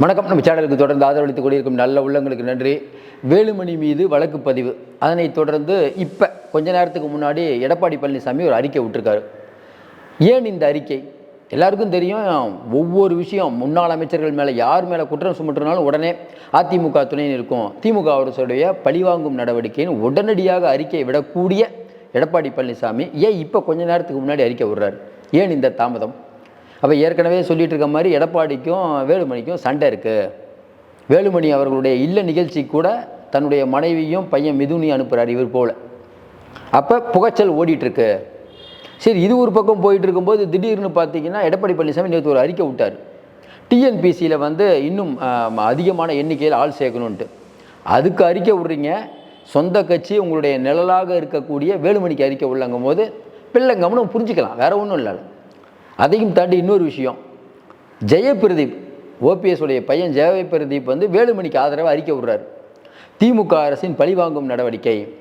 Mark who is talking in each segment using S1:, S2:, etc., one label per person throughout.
S1: வணக்கம். நம்ம சேனலுக்கு தொடர்ந்து ஆதரவளித்துக் கொண்டிருக்கும் நல்ல உள்ளங்களுக்கு நன்றி. வேலுமணி மீது வழக்கு பதிவு. அதனைத் தொடர்ந்து இப்போ கொஞ்ச நேரத்துக்கு முன்னாடி எடப்பாடி பழனிசாமி ஒரு அறிக்கை விட்டுருக்காரு. ஏன் இந்த அறிக்கை? எல்லாருக்கும் தெரியும் ஒவ்வொரு விஷயம் முன்னாள் அமைச்சர்கள் மேலே யார் மேலே குற்றம் சுமற்றினாலும் உடனே அதிமுக துணை இருக்கும் திமுக அரசுடைய பழிவாங்கும் நடவடிக்கைன்னு உடனடியாக அறிக்கையை விடக்கூடிய எடப்பாடி பழனிசாமி ஏன் இப்போ கொஞ்ச நேரத்துக்கு முன்னாடி அறிக்கை விடுறாரு? ஏன் இந்த தாமதம்? அப்போ ஏற்கனவே சொல்லிட்டு இருக்க மாதிரி எடப்பாடிக்கும் வேலுமணிக்கும் சண்டை இருக்குது வேலுமணி அவர்களுடைய இல்ல நிகழ்ச்சி கூட தன்னுடைய மனைவியும் பையன் மிதுனி அனுப்புகிறார் இவர் போல். அப்போ புகைச்சல் ஓடிட்டுருக்கு சரி இது ஒரு பக்கம் போயிட்டு இருக்கும்போது திடீர்னு பார்த்தீங்கன்னா எடப்பாடி பழனிசாமி நேற்று ஒரு அறிக்கை விட்டார். டிஎன்பிசியில் வந்து இன்னும் அதிகமான எண்ணிக்கையில் ஆள் சேர்க்கணுன்ட்டு அதுக்கு அறிக்கை விடுறீங்க. சொந்த கட்சி உங்களுடைய நிழலாக இருக்கக்கூடிய வேலுமணிக்கு அறிக்கை உள்ளங்கும் போது பிள்ளைங்கம்னு புரிஞ்சுக்கலாம். வேறு ஒன்றும் இல்லை. அதையும் தாண்டி இன்னொரு விஷயம். ஜெயபிரதீப் ஓபிஎஸ் உடைய பையன் ஜெயபிரதீப் வந்து வேலுமணிக்கு ஆதரவாக அறிக்கை விடுறார். திமுக அரசின் பழிவாங்கும் நடவடிக்கை.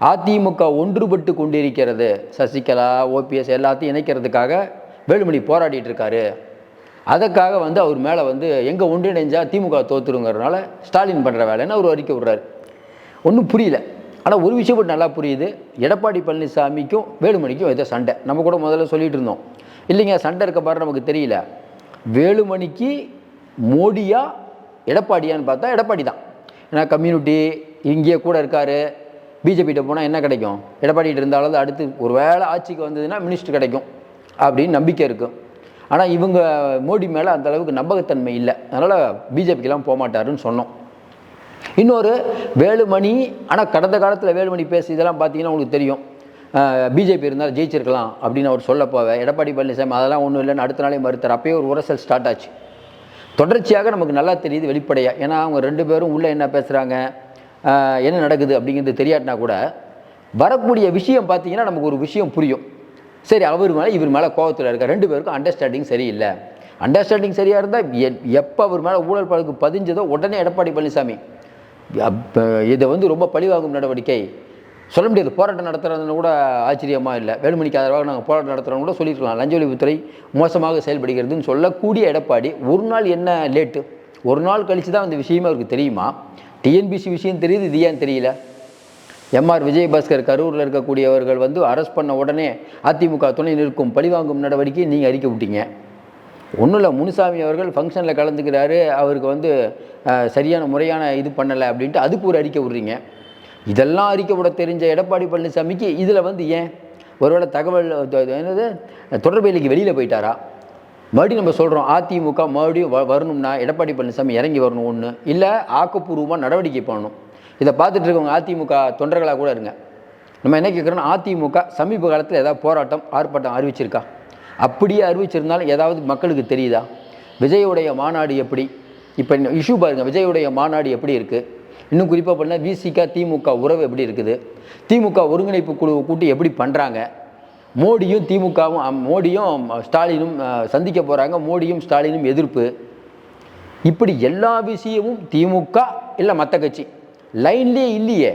S1: அதிமுக ஒன்றுபட்டு கொண்டிருக்கிறது. சசிகலா ஓபிஎஸ் எல்லாத்தையும் இணைக்கிறதுக்காக வேலுமணி போராடிட்டு இருக்காரு. அதற்காக வந்து அவர் மேலே வந்து எங்கே ஒன்றிணைஞ்சால் திமுக தோத்துருங்கிறதுனால ஸ்டாலின் பண்ணுற வேலைன்னு அவர் அறிக்கை விடுறாரு. ஒன்றும் புரியல. ஆனால் ஒரு விஷயம் நல்லா புரியுது. எடப்பாடி பழனிசாமிக்கும் வேலுமணிக்கும் ஏதோ சண்டை. நம்ம கூட முதல்ல சொல்லிகிட்டு இருந்தோம். இல்லைங்க சண்டை இருக்க பாரு நமக்கு தெரியல. வேலுமணிக்கு மோடியா எடப்பாடியான்னு பார்த்தா எடப்பாடி தான். ஏன்னா கம்யூனிட்டி இங்கேயே கூட இருக்காரு. பிஜேபிகிட்ட போனால் என்ன கிடைக்கும்? எடப்பாடிகிட்ட இருந்தாலும் அடுத்து ஒரு வேளை ஆட்சிக்கு வந்ததுன்னா மினிஸ்டர் கிடைக்கும் அப்படின்னு நம்பிக்கை இருக்கும் ஆனால் இவங்க மோடி மேலே அந்த அளவுக்கு நம்பகத்தன்மை இல்லை. அதனால் பிஜேபிக்கெலாம் போக மாட்டாருன்னு சொன்னோம். இன்னொரு வேலுமணி ஆனால் கடந்த காலத்தில் வேலுமணி பேசி இதெல்லாம் பார்த்தீங்கன்னா உங்களுக்கு தெரியும். பிஜேபி இருந்தால் ஜெயிச்சிருக்கலாம் அப்படின்னு அவர் சொல்ல போவே எடப்பாடி பழனிசாமி அதெல்லாம் ஒன்றும் இல்லைன்னு அடுத்த நாளே மறுத்தார். அப்பயே ஒரு உரசல் ஸ்டார்ட் ஆச்சு. தொடர்ச்சியாக நமக்கு நல்லா தெரியுது வெளிப்படையாக ஏன்னா அவங்க ரெண்டு பேரும் உள்ளே என்ன பேசுகிறாங்க என்ன நடக்குது அப்படிங்கிறது தெரியாட்டினா கூட வரக்கூடிய விஷயம் பார்த்தீங்கன்னா நமக்கு ஒரு விஷயம் புரியும். சரி அவர் மேலே இவர் மேலே கோவத்தில் இருக்கார். ரெண்டு பேருக்கும் அண்டர்ஸ்டாண்டிங் சரியில்லை. அண்டர்ஸ்டாண்டிங் சரியாக இருந்தால் எப்போ அவர் மேலே ஊழல் பழக்கு பதிஞ்சதோ உடனே எடப்பாடி பழனிசாமி இதை வந்து ரொம்ப பழிவாங்கும் நடவடிக்கை. சொல்ல முடியாது. போராட்டம் நடத்துகிறதுன்னு கூட ஆச்சரியமாக இல்லை. வேலுமணிக்கு ஆதரவாக நாங்கள் போராட்டம் நடத்துகிறோம் கூட சொல்லியிருக்கலாம். லஞ்ச ஒழிப்புத்துறை மோசமாக செயல்படுகிறதுன்னு சொல்லக்கூடிய எடப்பாடி ஒரு நாள் என்ன லேட்டு? ஒரு நாள் கழித்து தான் அந்த விஷயமே அவருக்கு தெரியுமா? டிஎன்பிசி விஷயம் தெரியுது இது ஏன் தெரியல? எம்ஆர் விஜயபாஸ்கர் கரூரில் இருக்கக்கூடியவர்கள் வந்து அரெஸ்ட் பண்ண உடனே அதிமுக துணை நிற்கும் பழிவாங்கும் நடவடிக்கையை நீங்கள் அறிக்கை விட்டீங்க. ஒன்றும் இல்லை முனுசாமி அவர்கள் ஃபங்க்ஷனில் கலந்துக்கிறாரு அவருக்கு வந்து சரியான முறையான இது பண்ணலை அப்படின்ட்டு அதுக்கு ஒரு அறிக்கை விட்றீங்க. இதெல்லாம் அறிக்கை விட தெரிஞ்ச எடப்பாடி பழனிசாமிக்கு இதில் வந்து ஏன்? ஒருவேளை தகவல் என்னது? தொடர்பேலிக்கு வெளியில் போயிட்டாரா? மறுபடியும் நம்ம சொல்கிறோம் அதிமுக மறுபடியும் வ வரணும்னா எடப்பாடி பழனிசாமி இறங்கி வரணும் ஒன்று இல்லை ஆக்கப்பூர்வமாக நடவடிக்கை பண்ணணும். இதை பார்த்துட்டு இருக்கவங்க அதிமுக தொண்டர்களாக கூட இருங்க. நம்ம என்ன கேட்குறோன்னா அதிமுக சமீப காலத்தில் ஏதாவது போராட்டம் ஆர்ப்பாட்டம் அறிவிச்சிருக்கா? அப்படியே அறிவிச்சிருந்தாலும் ஏதாவது மக்களுக்கு தெரியுதா? விஜயுடைய மாநாடு எப்படி? இப்போ இஷ்யூ பாருங்கள் விஜயுடைய மாநாடு எப்படி இருக்குது இன்னும் குறிப்பாக பண்ணால் விசிகா திமுக உறவு எப்படி இருக்குது? திமுக ஒருங்கிணைப்பு குழு கூட்டி எப்படி பண்ணுறாங்க மோடியும் திமுகவும் மோடியும் ஸ்டாலினும் சந்திக்க போகிறாங்க மோடியும் ஸ்டாலினும் எதிர்ப்பு. இப்படி எல்லா விஷயமும் திமுக இல்லை மற்ற கட்சி. லைன்லேயே இல்லையே.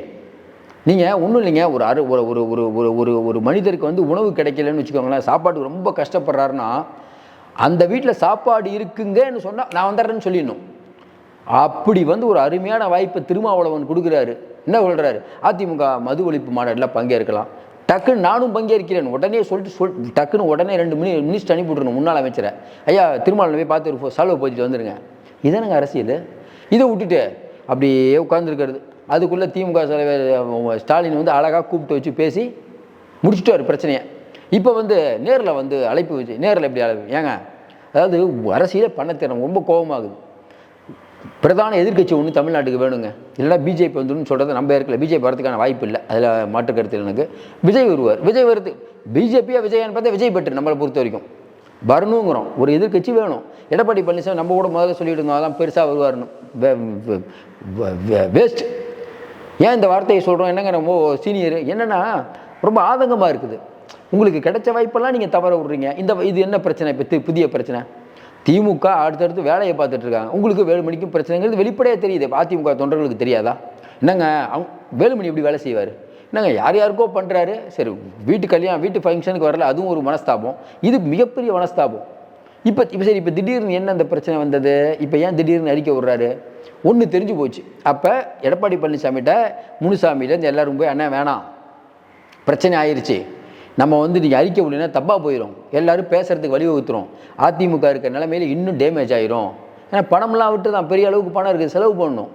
S1: நீங்கள் ஒன்றும் இல்லைங்க. ஒரு அரு ஒரு ஒரு ஒரு ஒரு ஒரு ஒரு மனிதருக்கு வந்து உணவு கிடைக்கலன்னு வச்சுக்கோங்களேன் சாப்பாடு ரொம்ப கஷ்டப்படுறாருன்னா அந்த வீட்டில் சாப்பாடு இருக்குங்கன்னு சொன்னால் நான் வந்துடுறேன்னு சொல்லிடணும். அப்படி வந்து ஒரு அருமையான வாய்ப்பை திருமாவளவன் கொடுக்குறாரு. என்ன சொல்கிறாரு அதிமுக மது ஒழிப்பு மாநாட்டில் பங்கேற்கலாம். டக்குன்னு நானும் பங்கேற்கிறேன். உடனே சொல்லிட்டு சொல் டக்குன்னு உடனே ரெண்டு மினி மினிஸ்டர் அனுப்பி விட்ருணும் முன்னாள் அமைச்சரை. ஐயா திருமாவளவன் போய் பார்த்து ஒரு செலவு போச்சுட்டு வந்துருங்க. இதானுங்க அரசியல்? இதை விட்டுட்டு அப்படியே உட்காந்துருக்கிறது அதுக்குள்ளே திமுக தலைவர் ஸ்டாலின் வந்து அழகாக கூப்பிட்டு வச்சு பேசி முடிச்சிட்டாரு பிரச்சனையை. இப்போ வந்து நேரில் வந்து அழைப்பு வச்சு நேரில் எப்படி அழைப்பு? ஏங்க அதாவது அரசியலே பண்ண திறன் ரொம்ப கோபமாகுது. பிரதான எதிர்க்கட்சி ஒன்று தமிழ்நாட்டுக்கு வேணுங்க. இல்லைன்னா பிஜேபி வந்துடும் சொல்கிறத நம்ம இருக்கல பிஜேபி வரதுக்கான வாய்ப்பு இல்லை. அதில் மாற்று கருத்து எனக்கு. விஜய் வருவார். விஜய் வருது. பிஜேபியாக விஜயான்னு பார்த்தா விஜய் பெற்று நம்மளை பொறுத்த வரைக்கும். வரணுங்கிறோம். ஒரு எதிர்க்கட்சி வேணும். எடப்பாடி பழனிசாமி நம்ம கூட முதல்ல சொல்லிட்டு இருந்தோம் அதான் பெருசாக வருவார்னு வேஸ்ட் ஏன் இந்த வார்த்தையை சொல்கிறோம் என்னங்க நம்ம சீனியர் என்னென்னா ரொம்ப ஆதங்கமாக இருக்குது. உங்களுக்கு கிடைச்ச வாய்ப்பெல்லாம் நீங்கள் தவற விட்றீங்க. இந்த இது என்ன பிரச்சனை? இப்போ புதிய பிரச்சனை. திமுக அடுத்தடுத்து வேலையை பார்த்துட்டு இருக்காங்க. உங்களுக்கு வேலுமணிக்கும் பிரச்சனைங்கிறது வெளிப்படையாக தெரியுது. அதிமுக தொண்டர்களுக்கு தெரியாதா? என்னங்க அவங்க வேலுமணி எப்படி வேலை செய்வார்? என்னங்க யார் யாருக்கோ பண்ணுறாரு சரி வீட்டு கல்யாணம் வீட்டு ஃபங்க்ஷனுக்கு வரல அதுவும் ஒரு மனஸ்தாபம். இது மிகப்பெரிய மனஸ்தாபம். இப்போ இப்போ சரி இப்போ திடீர்னு என்ன அந்த பிரச்சனை வந்தது? இப்போ ஏன் திடீர்னு அறிக்கை விடுறாரு? ஒன்று தெரிஞ்சு போச்சு. அப்போ எடப்பாடி பழனிசாமிகிட்ட முனுசாமியிலேருந்து எல்லோரும் போய் அண்ணன் வேணாம். பிரச்சனை ஆயிடுச்சு நம்ம வந்து நீங்கள் அறிக்கை முடியலன்னா தப்பாக போயிடும் எல்லோரும் பேசுகிறதுக்கு வழிவகுத்துரும். அதிமுக இருக்கிற நிலமையில இன்னும் டேமேஜ் ஆயிரும். ஏன்னா பணம்லாம் விட்டு தான் பெரிய அளவுக்கு பணம் இருக்குது செலவு பண்ணணும்.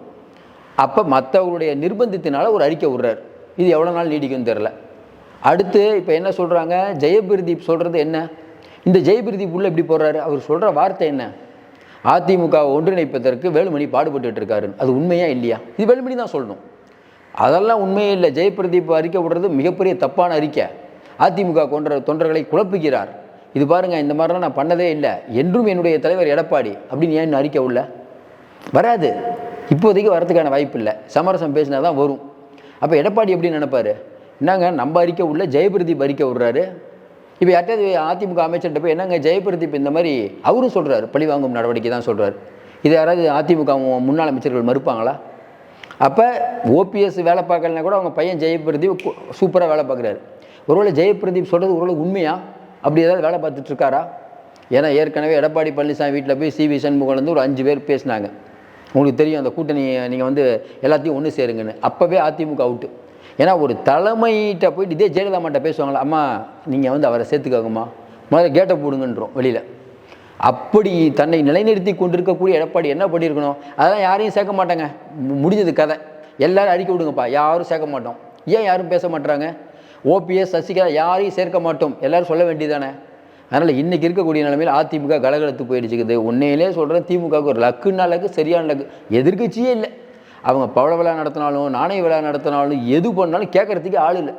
S1: அப்போ மற்றவங்களுடைய நிர்பந்தத்தினால ஒரு அறிக்கை விடுறார். இது எவ்வளோ நாள் நீடிக்கும்னு தெரில அடுத்து இப்போ என்ன சொல்கிறாங்க ஜெயபிரதீப் சொல்கிறது என்ன? இந்த ஜெயபிரதீப் உள்ளே இப்படி போடுறாரு. அவர் சொல்கிற வார்த்தை என்ன? அதிமுக ஒன்றிணைப்பதற்கு வேலுமணி பாடுபட்டு இருக்காரு. அது உண்மையா இல்லையா? இது வேலுமணி தான் சொல்லணும். அதெல்லாம் உண்மையே இல்லை. ஜெயபிரதீப் அறிக்கை விடுறது மிகப்பெரிய தப்பான அறிக்கை. அதிமுக கொன்ற தொண்டர்களை குழப்புகிறார். இது பாருங்க இந்த மாதிரிலாம் நான் பண்ணதே இல்லை. என்றும் என்னுடைய தலைவர் எடப்பாடி அப்படின்னு ஏன் இன்னும் அறிக்கை உள்ள? வராது. இப்போதைக்கு வரதுக்கான வாய்ப்பு இல்லை. சமரசம் பேசினா தான் வரும். அப்போ எடப்பாடி எப்படி நினைப்பாரு? என்னங்க நம்ம அறிக்கை உள்ள ஜெயபிரதீப் அறிக்கை விடுறாரு. இப்போ யார்ட்டாவது அதிமுக அமைச்சர்கிட்ட போய் என்னங்க ஜெயபிரதீப் இந்த மாதிரி அவரும் சொல்கிறாரு பழி வாங்கும் நடவடிக்கை தான் சொல்கிறார் இது யாராவது அதிமுக முன்னாள் அமைச்சர்கள் மறுப்பாங்களா? அப்போ ஓபிஎஸ் வேலை பார்க்கலனா கூட அவங்க பையன் ஜெயபிரதீப் சூப்பராக வேலை பார்க்குறாரு. ஒருவேளை ஜெயபிரதீப் சொல்கிறது ஒருவேளை உண்மையா? அப்படி ஏதாவது வேலை பார்த்துட்ருக்காரா? ஏன்னா ஏற்கனவே எடப்பாடி பழனிசாமி வீட்டில் போய் சிவி சண்முகம் வந்து ஒரு அஞ்சு பேர் பேசினாங்க. உங்களுக்கு தெரியும் அந்த கூட்டணி நீங்கள் வந்து எல்லாத்தையும் ஒன்று சேருங்கன்னு. அப்போவே அதிமுக அவுட்டு. ஏன்னா ஒரு தலைமையிட்ட போயிட்டு இதே ஜெயலலிதா மாட்ட பேசுவாங்களா அம்மா நீங்கள் வந்து அவரை சேர்த்துக்கோங்கம்மா. முதல்ல கேட்டை போடுங்கன்றோம் வெளியில். அப்படி தன்னை நிலைநிறுத்தி கொண்டிருக்கக்கூடிய எடப்பாடி என்ன பண்ணியிருக்கணும்? அதெல்லாம் யாரையும் சேர்க்க மாட்டாங்க. முடிஞ்சது கதை. எல்லோரும் அறிக்கை விடுங்கப்பா. யாரும் சேர்க்க மாட்டோம். ஏன் யாரும் பேச மாட்டுறாங்க ஓபிஎஸ் சசிகலா யாரையும் சேர்க்க மாட்டோம். எல்லாரும் சொல்ல வேண்டியதானே அதனால் இன்றைக்கி இருக்கக்கூடிய நிலைமையில் அதிமுக கலகலத்து போயிடுச்சுக்குது. உண்மையிலே சொல்கிறேன் திமுகவுக்கு ஒரு லக்குன்னா லக்கு சரியான லக்கு. எதிர்கட்சியே இல்லை. அவங்க பவள விழா நடத்தினாலும் நாணய விழா நடத்தினாலும் எது பண்ணாலும் கேட்குறதுக்கு ஆள் இல்லை.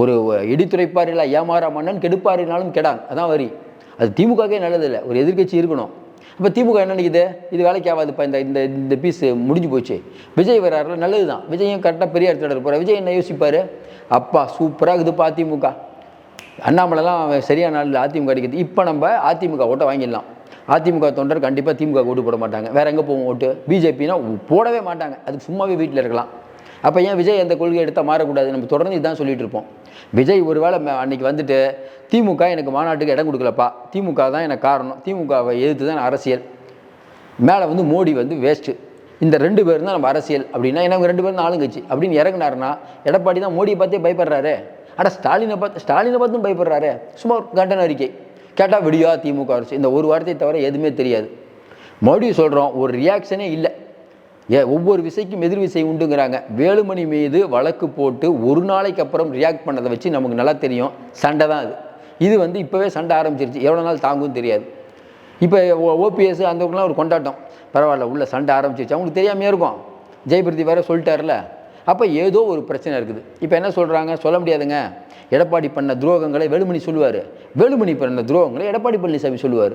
S1: ஒரு இடித்துரைப்பாரில் ஏமாறா மன்னன் கெடுப்பாரினாலும் கெடாங்க அதான் வரி. அது திமுகவே நல்லதில்லை. ஒரு எதிர்க்கட்சி இருக்கணும். இப்போ திமுக என்ன நினைக்குது? இது வேலைக்கு ஆகாதுப்பா. இந்த இந்த இந்த பீஸ் முடிஞ்சு போச்சு. விஜய் வர்றாருல நல்லது தான் விஜயும் கரெக்டாக பெரிய இடத்துல இருப்பார் விஜய் என்ன யோசிப்பார்? அப்பா சூப்பராக இருக்குதுப்பா அதிமுக. அண்ணாமலைலாம் அவன் சரியான நாள் அதிமுக அடிக்கிறது. இப்போ நம்ம அதிமுக ஓட்டை வாங்கிடலாம். அதிமுக தொண்டர் கண்டிப்பாக திமுக ஓட்டு போட மாட்டாங்க. வேற எங்கே போவோம் ஓட்டு? பிஜேபினா போடவே மாட்டாங்க. அதுக்கு சும்மாவே வீட்டில் இருக்கலாம். அப்போ ஏன் விஜய் எந்த கொள்கை எடுத்தால் மாறக்கூடாது? நம்ம தொடர்ந்து இதான் சொல்லிட்டு இருப்போம். விஜய் ஒருவேளை ம- அன்னைக்கு வந்துட்டு திமுக எனக்கு மாநாட்டுக்கு இடம் கொடுக்கலப்பா. திமுக தான் எனக்கு காரணம். திமுகவை எதிர்த்து தான் நான் அரசியல். மேலே வந்து மோடி வந்து வேஸ்ட்டு இந்த ரெண்டு பேரும் தான் நம்ம அரசியல் அப்படின்னா எனக்கு ரெண்டு பேரும் தான் ஆளுங்கட்சி. அப்படின்னு இறங்குனாருன்னா எடப்பாடி தான் மோடியை பார்த்தே பயப்படுறாரு. ஆனால் ஸ்டாலினை பார்த்து ஸ்டாலினை பார்த்தும் பயப்படுறாரு. சும்மா கண்டன அறிக்கை. கேட்டால் விடியா திமுக அரசு. இந்த ஒரு வார்த்தையை தவிர எதுவுமே தெரியாது. மறுபடியும் சொல்கிறோம் ஒரு ரியாக்ஷனே இல்லை. ஏ ஒவ்வொரு விசைக்கும் எதிர் விசை உண்டுங்கிறாங்க. வேலுமணி மீது வழக்கு போட்டு ஒரு நாளைக்கு அப்புறம் ரியாக்ட் பண்ணதை வச்சு நமக்கு நல்லா தெரியும். சண்டை தான் அது. இது வந்து இப்போவே சண்டை ஆரம்பிச்சிருச்சு. எவ்வளோ நாள் தாங்கும் தெரியாது. இப்போ ஓபிஎஸ் அந்தவங்களாம் ஒரு கொண்டாட்டம். பரவாயில்ல உள்ள சண்டை ஆரம்பிச்சிச்சு அவங்களுக்கு தெரியாமையே இருக்கும். ஜெயபிரதி வேறு சொல்லிட்டார்ல. அப்போ ஏதோ ஒரு பிரச்சனை இருக்குது. இப்போ என்ன சொல்கிறாங்க சொல்ல முடியாதுங்க. எடப்பாடி பண்ண துரோகங்களை வேலுமணி சொல்லுவார். வேலுமணி பண்ண துரோகங்களை எடப்பாடி பழனிசாமி சொல்லுவார்.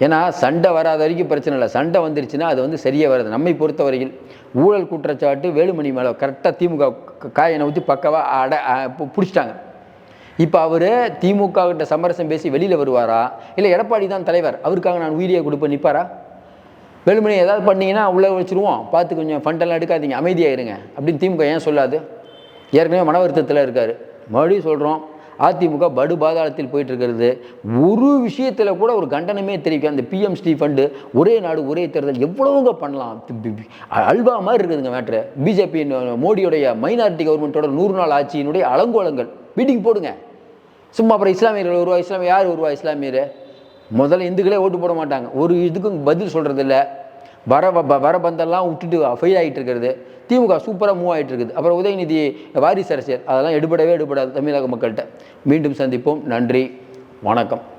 S1: ஏன்னா சண்டை வராத வரைக்கும் பிரச்சனை இல்லை. சண்டை வந்துருச்சுன்னா அது வந்து சரியாக வராது. நம்மை பொறுத்த வரையில் ஊழல் குற்றச்சாட்டு வேலுமணி மேலே கரெக்டாக திமுக க- காயனை ஊற்றி பக்கவாக அட பு- பிடிச்சிட்டாங்க. இப்போ அவர் திமுக கிட்ட சமரசம் பேசி வெளியில் வருவாரா? இல்லை எடப்பாடி தான் தலைவர் அவருக்காக நான் உயிரியை கொடுப்பேன் நிற்பாரா வேலுமணி ஏதாவது பண்ணீங்கன்னா உள்ளே வச்சுருவோம். பார்த்து கொஞ்சம் ஃபண்டெல்லாம் எடுக்காதீங்க அமைதியாக இருங்க அப்படின்னு திமுக ஏன் சொல்லாது? ஏற்கனவே மன வருத்தத்தில் இருக்கார். மறுபடியும் சொல்கிறோம் அதிமுக படு பாதாளத்தில் போயிட்டு இருக்கிறது ஒரு விஷயத்தில் கூட ஒரு கண்டனமே தெரிவிக்கும் அந்த பிஎம்ஸ்டி ஃபண்டு ஒரே நாடு ஒரே தேர்தல் எவ்வளவுங்க பண்ணலாம்? அல்வா மாதிரி இருக்குதுங்க மேட்ரு பிஜேபி மோடியுடைய மைனாரிட்டி கவர்மெண்ட்டோட நூறு நாள் ஆட்சியினுடைய அலங்கோலங்கள். மீட்டிங் போடுங்க. சும்மா அப்புறம் இஸ்லாமியர்கள் வருவா இஸ்லாமிய யார் வருவா இஸ்லாமியர்? முதல்ல இந்துக்களே ஓட்டு போட மாட்டாங்க. ஒரு இதுக்கும் பதில் சொல்கிறதில்ல வர வர பந்தெல்லாம் விட்டுட்டு ஃபெயில் ஆகிட்டு இருக்கிறது. திமுக சூப்பராக மூவ் ஆகிட்டு இருக்குது. அப்புறம் உதயநிதி வாரிசு அரசியல். அதெல்லாம் எடுபடவே எடுபடாது தமிழக மக்கள்கிட்ட. மீண்டும் சந்திப்போம். நன்றி. வணக்கம்.